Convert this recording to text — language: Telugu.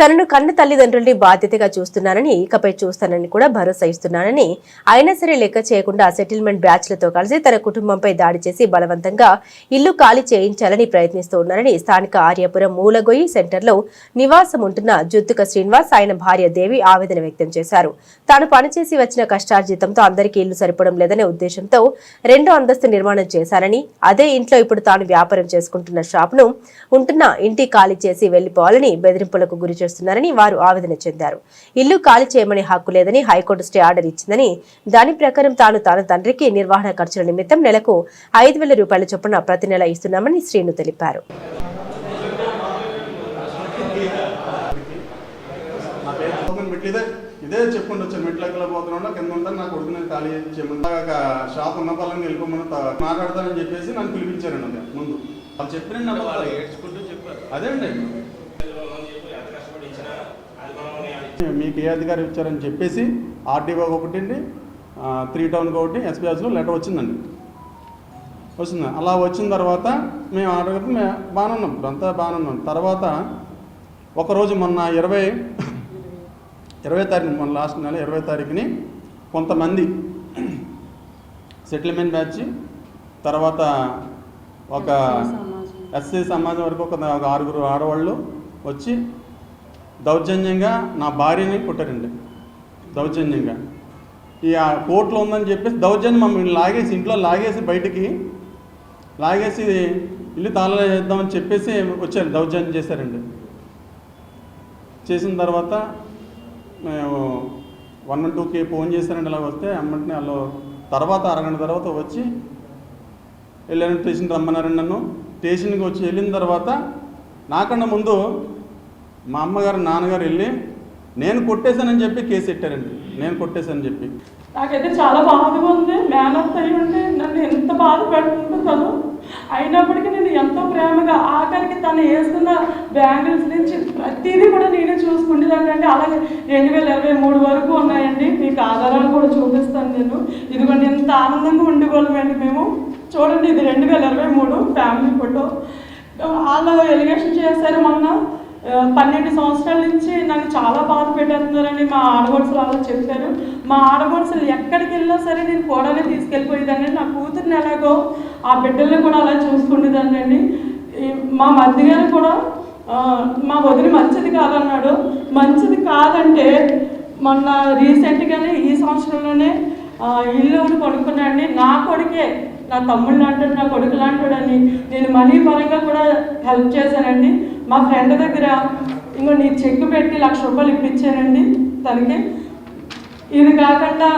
తనను కన్న తల్లిదండ్రుల్ని బాధ్యతగా చూస్తున్నానని ఇకపై చూస్తానని కూడా భరోసా ఇస్తున్నానని అయినా సరే లెక్క చేయకుండా సెటిల్మెంట్ బ్యాచ్లతో కలిసి తన కుటుంబంపై దాడి చేసి బలవంతంగా ఇల్లు ఖాళీ చేయించాలని ప్రయత్నిస్తూ ఉన్నారని స్థానిక ఆర్యపురం మూలగొయ్యి సెంటర్లో నివాసం ఉంటున్న జుత్తుక శ్రీనివాస్ ఆయన భార్య దేవి ఆవేదన వ్యక్తం చేశారు. తాను పనిచేసి వచ్చిన కష్టార్జితంతో అందరికీ ఇల్లు సరిపడం లేదనే ఉద్దేశంతో రెండో అంతస్తు నిర్మాణం చేశారని అదే ఇంట్లో ఇప్పుడు తాను వ్యాపారం చేసుకుంటున్న షాప్ను ఉంటున్న ఇంటి ఖాళీ చేసి వెళ్ళిపోవాలని బెదిరింపులకు గురి చేస్తున్నారని వారు ఆవేదన చెందారు. ఇల్లు ఖాళీ చేయమని హక్కు లేదని హైకోర్టు స్టే ఆర్డర్ ఇచ్చిందని దాని ప్రకారం తాను తన తండ్రికి నిర్వహణ ఖర్చుల నిమిత్తం నెలకు ఐదు వేల రూపాయల చొప్పున ప్రతి నెల ఇస్తున్నామని శ్రీను తెలిపారు. ఇదే ఇదే చెప్పుకుంటూ వచ్చాను మెట్లు ఎక్కడ పోతున్నా కింద ఉంటాను నా కొడుకు ఖాళీ చేసి చేయమని షాప్ ఉన్న పనులను వెళ్ళిపోమని మాట్లాడతానని చెప్పేసి నన్ను పిలిపించారండి ముందు. వాళ్ళు చెప్పిన అదే అండి మీకు ఏ అధికారం ఇచ్చారని చెప్పేసి ఆర్డీఓ ఒకటి అండి త్రీ టౌన్కి ఒకటి ఎస్పీఎస్లో లెటర్ వచ్చిందండి. వచ్చింది? అలా వచ్చిన తర్వాత మేము ఆర్డర్ మేము బాగానే ఉన్నాం. ఇప్పుడు అంతా బాగానే ఉన్నాం. తర్వాత ఒకరోజు మొన్న ఇరవై ఇరవై తారీఖు మొన్న లాస్ట్ నెల ఇరవై తారీఖుని కొంతమంది సెటిల్మెంట్ బ్యాచ్ తర్వాత ఒక ఎస్సీ సమాజం వరకు ఒక ఆరుగురు ఆడవాళ్ళు వచ్చి దౌర్జన్యంగా నా భార్యని కొట్టారండి. దౌర్జన్యంగా. ఈ ఆ కోర్టులో ఉందని చెప్పేసి దౌర్జన్యం మమ్మల్ని లాగేసి ఇంట్లో లాగేసి బయటికి లాగేసి ఇల్లు తాళాలు చేద్దామని చెప్పేసి వచ్చారు దౌర్జన్యం చేశారండి. చేసిన తర్వాత మేము వన్ అండ్ టూకి ఫోన్ చేశారండి అలా వస్తే అమ్మంటే వాళ్ళు తర్వాత అరగంట తర్వాత వచ్చి వెళ్ళాను స్టేషన్ రమ్మన్నారండి నన్ను. స్టేషన్కి వచ్చి వెళ్ళిన తర్వాత నాకన్నా ముందు మా అమ్మగారు నాన్నగారు వెళ్ళి నేను కొట్టేశానని చెప్పి కేసు పెట్టారండి. నేను కొట్టేశానని చెప్పి. నాకైతే చాలా బాధగా ఉంది. మేనత్ అయి ఉండి నన్ను ఎంత బాధ పెడుతుందో తను. అయినప్పటికీ నేను ఎంతో ప్రేమగా ఆఖరికి తను వేస్తున్న బ్యాంగిల్స్ నుంచి ప్రతిదీ కూడా నేనే చూసుకుండేదాన్ని అండి. అలాగే రెండు వేల ఇరవై మూడు వరకు ఉన్నాయండి. మీకు ఆధారాలు కూడా చూపిస్తాను నేను. ఇదిగోండి ఎంత ఆనందంగా ఉండేవాళ్ళమండి మేము. చూడండి ఇది రెండు వేల ఇరవై మూడు ఫ్యామిలీ ఫోటో. వాళ్ళు ఎలిగేషన్ చేశారు మొన్న. పన్నెండు సంవత్సరాల నుంచి నన్ను చాలా బాధ పెట్టేస్తున్నారని మా ఆడపడుచులు అలా చెప్పారు. మా ఆడపడుచులు ఎక్కడికి వెళ్ళినా సరే నేను కూడానే తీసుకెళ్ళిపోయేదాన్ని. నా కూతుర్ని ఎలాగో ఆ బిడ్డల్ని కూడా అలా చూసుకునేదాన్ని మా మధ్య గారు కూడా మా వదిలి మంచిది కాదన్నాడు. మంచిది కాదంటే మొన్న రీసెంట్గానే ఈ సంవత్సరంలోనే ఇల్లు ఒకటి కొనుక్కున్నాండి నా కొడుకే నా తమ్ముడు లాంటాడు నా కొడుకు లాంటాడని నేను మనీ పరంగా కూడా హెల్ప్ చేశానండి. మా ఫ్రెండ్ దగ్గర ఇంకో నీ చెక్ పెట్టి లక్ష రూపాయలు ఇప్పించానండి తనకి. ఇది కాకుండా